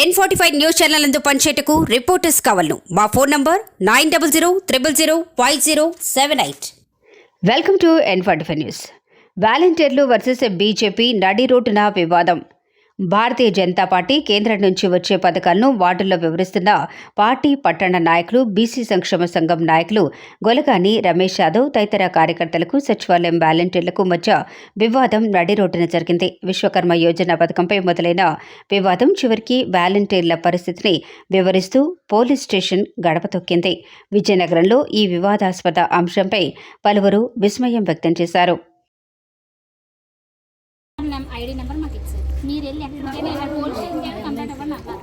N forty five news channel అందు పనిచేయటకు reporters కావాలను. మా phone number nine double zero triple zero five zero seven eight welcome to N forty five news వాలంటీర్లు versus BJP నడి రోడ్డున వివాదం. Bharatiya Janata party కేంద్రం నుంచి వచ్చే పథకాలను వార్డుల్లో వివరిస్తున్న పార్టీ పట్టణ నాయకులు బీసీ సంక్షేమ సంఘం నాయకులు గొలగాని రమేష్ యాదవ్ తదితర కార్యకర్తలకు సచివాలయం వాలంటీర్లకు మధ్య వివాదం నడి రోడ్డున జరిగింది. విశ్వకర్మ యోజన పథకంపై మొదలైన వివాదం చివరికి వాలంటీర్ల పరిస్థితిని వివరిస్తూ పోలీస్ స్టేషన్ గడప తొక్కింది. విజయనగరంలో ఈ వివాదాస్పద అంశంపై పలువురు విస్మయం వ్యక్తం చేశారు. ఐడి నెంబర్ మాకు మీరు వెళ్ళి ఎక్కడికైనా పోలీస్ స్టేషన్కి వెళ్ళి కంప్లైంట్ ఇవ్వండి అక్కడ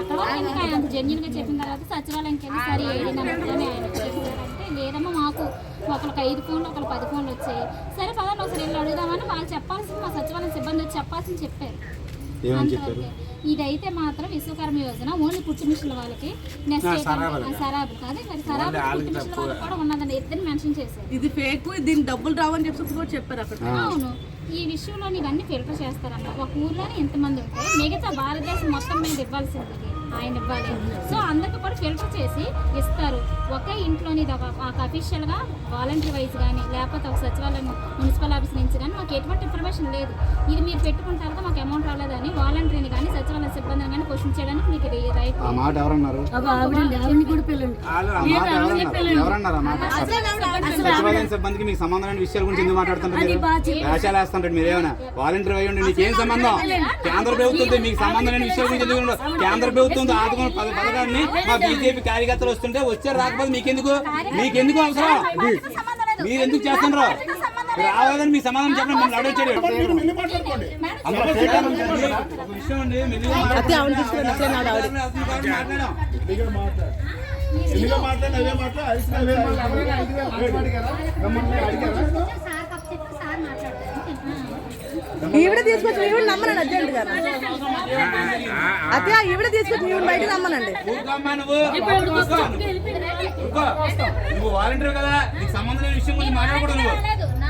అక్కడ వరకు ఇంకా ఆయన జెన్యున్గా చెప్పిన తర్వాత సచివాలయంకి వెళ్ళి సరే ఐడి ఆయన చెప్పినారంటే లేదమ్మా మాకు ఒకరికి ఐదు ఫోన్లు ఒకరికి పది ఫోన్లు వచ్చాయి. సరే పదండి ఒకసారి వెళ్ళి అడుగుదామని వాళ్ళు చెప్పాల్సింది మా సచివాలయం సిబ్బంది వచ్చి చెప్పాల్సింది చెప్పారు. ఏమని. ఇదైతే మాత్రం విశ్వకర్మ యోజన. ఓన్లీ పుట్టి మిషన్ల వాళ్ళకి నెక్స్ట్ సరాబు కాదు. మరి సరాబు పుట్టి మిషన్ల వాళ్ళకి కూడా ఉన్నదని ఇద్దరు మెన్షన్ చేశారు. ఇది ఫేక్ దీని డబ్బులు రావని చెప్పి కూడా చెప్పారు అక్కడ. అవును. ఈ విషయంలో ఇవన్నీ ఫిల్టర్ చేస్తారన్న ఒక ఊర్లోనే ఎంతమంది ఉంటే మిగతా భారతదేశం మొత్తం మీద ఇవ్వాల్సింది. ఆయన ఇవ్వాలి. సో అందరికి కూడా ఫిల్టర్ చేసి ఇస్తారు. ఒకే ఇంట్లోని ఇది ఒక ఒక అఫీషియల్గా వాలంటరీ వైజ్ కానీ లేకపోతే ఒక సచివాలయం మున్సిపల్ ఆఫీస్ నుంచి కానీ మాకు ఎటువంటి ఇన్ఫర్మేషన్ లేదు. ఇది మీరు పెట్టుకుంటారు కదా మాకు అమౌంట్ రాలేదని వాలంటరీని కానీ సచివాలయ సిబ్బందిని కానీ క్వశ్చన్ చేయడానికి మీకు ఇది రైట్ ఆ మాట ఎవరన్నారు? సచివాలయం సిబ్బందికి మీకు సంబంధమైన విషయాల గురించి ఎందుకు మాట్లాడుతుంటారు వేషాలు వేస్తుంటారు మీరు ఏమైనా వాలంటీర్ అయ్యి ఉండి మీకు ఏం సంబంధం కేంద్ర ప్రభుత్వం మీకు సంబంధమైన విషయాల గురించి ఎందుకు? కేంద్ర ప్రభుత్వం ఆదుకున్న పథకాన్ని మా బీజేపీ కార్యకర్తలు వస్తుంటే వచ్చారు రాకపోతే మీకెందుకు? మీకెందుకు అవసరం? మీరు ఎందుకు చేస్తున్నారు రావాలని మీ సమాధానం చెప్పండి మమ్మల్ని అడగచ్చాడు విషయం అండి మెల్లిగా అదే ఆవిడ తీసుకుని అట్లే నాడు ఆవిడ. మాట్లాడాం. ఈవిడ తీసుకొచ్చి ఈవిడ నమ్మనండి అర్జెంట్ గారు అదే ఈవిడ తీసుకొచ్చి ఈవిడ బయట నమ్మనండి నువ్వు. వాలంటీర్ కదా. నీకు సంబంధం లేని విషయం గురించి మాట్లాడకూడదు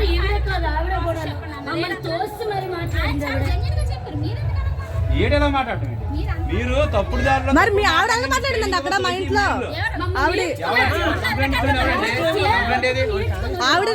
సార్ ఈవిడ కాదు ఆవిడ కూడా మమ్మల్ని తోస్తూ మరి మాట్లాడింది ఆవిడ జెన్యున్గా చెప్పారు మీరు ఎందుకు అనమ్మా? ఏడేలా మాట్లాడటం ఏంటి? మీరు తప్పుడు దారిలో మరి మీ ఆవిడ అలా మాట్లాడిందండి అక్కడ మా ఇంట్లో ఆవిడ ఆవిడ